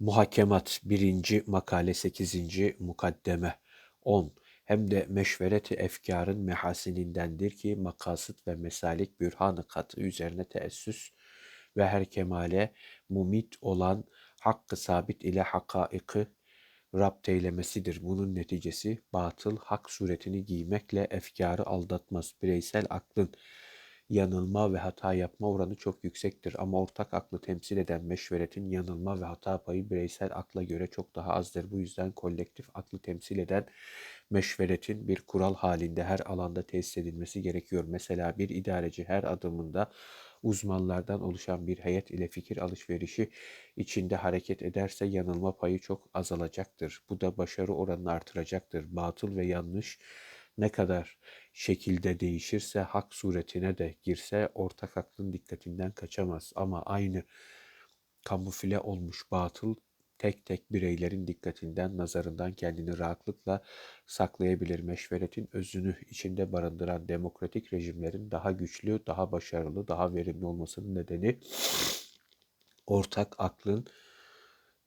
Muhakemat 1. makale 8. mukaddeme 10. Hem de meşvereti efkarın mehasinindendir ki makasıt ve mesalik bürhan-ı katı üzerine teessüs ve her kemale mumit olan hakkı sabit ile hakaiki rapt eylemesidir. Bunun neticesi batıl hak suretini giymekle efkarı aldatmaz. Bireysel aklın yanılma ve hata yapma oranı çok yüksektir ama ortak aklı temsil eden meşveretin yanılma ve hata payı bireysel akla göre çok daha azdır. Bu yüzden kolektif aklı temsil eden meşveretin bir kural halinde her alanda tesis edilmesi gerekiyor. Mesela bir idareci her adımında uzmanlardan oluşan bir heyet ile fikir alışverişi içinde hareket ederse yanılma payı çok azalacaktır. Bu da başarı oranını artıracaktır. Batıl ve yanlış ne kadar şekilde değişirse hak suretine de girse ortak aklın dikkatinden kaçamaz. Ama aynı kamufle olmuş batıl tek tek bireylerin dikkatinden, nazarından kendini rahatlıkla saklayabilir. Meşveretin özünü içinde barındıran demokratik rejimlerin daha güçlü, daha başarılı, daha verimli olmasının nedeni ortak aklın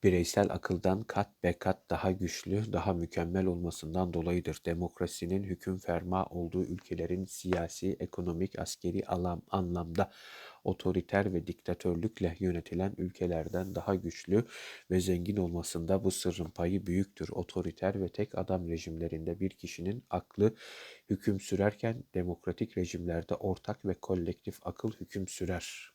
bireysel akıldan kat be kat daha güçlü, daha mükemmel olmasından dolayıdır. Demokrasinin hüküm ferma olduğu ülkelerin siyasi, ekonomik, askeri alam, anlamda otoriter ve diktatörlükle yönetilen ülkelerden daha güçlü ve zengin olmasında bu sırrın payı büyüktür. Otoriter ve tek adam rejimlerinde bir kişinin aklı hüküm sürerken demokratik rejimlerde ortak ve kolektif akıl hüküm sürer.